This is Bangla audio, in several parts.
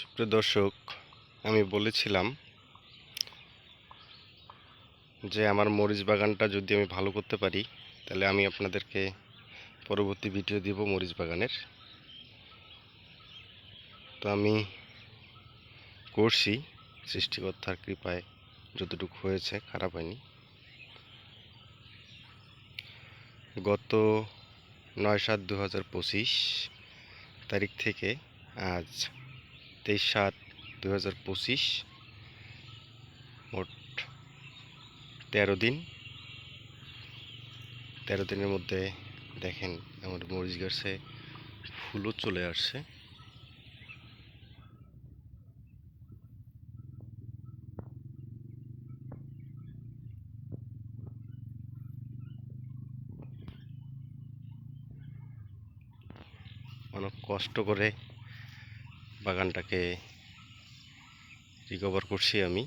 সুপ্রিয় দর্শক, আমি বলেছিলাম যে আমার মরিচ বাগানটা যদি আমি ভালো করতে পারি, তাহলে আমি আপনাদেরকে পরবর্তী ভিডিও দিব মরিচ বাগানের। তো আমি করছি, সৃষ্টিকর্তার কৃপায় যতটুকু হয়েছে, খারাপ হয়নি। গত নয় সাত দু তারিখ থেকে আজ তেইশ সাত দু হাজার পঁচিশ। মোট তেরো দিন। তেরো দিনের মধ্যে দেখেন আমার মরিচ গাছে ফুলও চলে আসছে। অনেক কষ্ট করে বাগানটাকে রিকভার করছি আমি।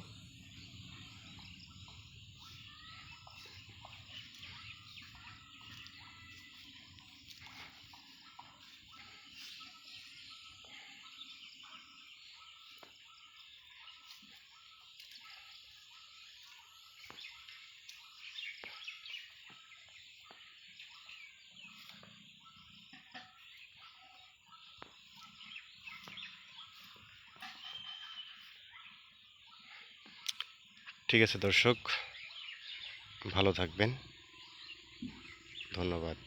ঠিক আছে দর্শক ভালো থাকবেন। ধন্যবাদ।